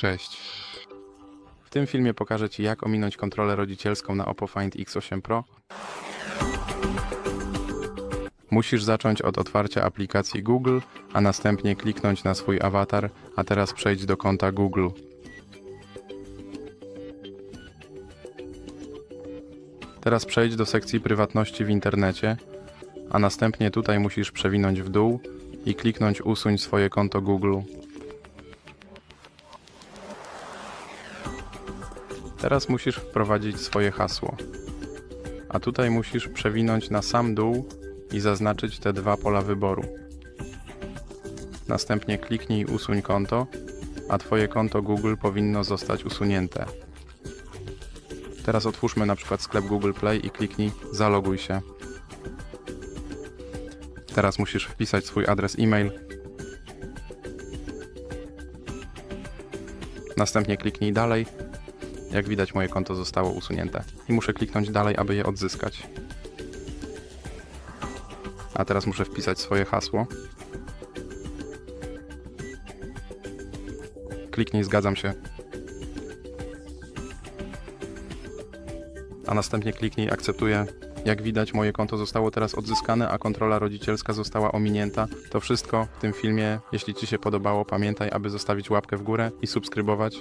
Cześć. W tym filmie pokażę Ci, jak ominąć kontrolę rodzicielską na Oppo Find X8 Pro. Musisz zacząć od otwarcia aplikacji Google, a następnie kliknąć na swój awatar, a teraz przejdź do konta Google. Teraz przejdź do sekcji prywatności w internecie, a następnie tutaj musisz przewinąć w dół i kliknąć usuń swoje konto Google. Teraz musisz wprowadzić swoje hasło. A tutaj musisz przewinąć na sam dół i zaznaczyć te dwa pola wyboru. Następnie kliknij usuń konto, a Twoje konto Google powinno zostać usunięte. Teraz otwórzmy na przykład sklep Google Play i kliknij zaloguj się. Teraz musisz wpisać swój adres e-mail. Następnie kliknij dalej jak widać, moje konto zostało usunięte i muszę kliknąć dalej, aby je odzyskać. A teraz muszę wpisać swoje hasło. Kliknij zgadzam się. A następnie kliknij akceptuję. Jak widać, moje konto zostało teraz odzyskane, a kontrola rodzicielska została ominięta. To wszystko w tym filmie. Jeśli Ci się podobało, pamiętaj, aby zostawić łapkę w górę i subskrybować.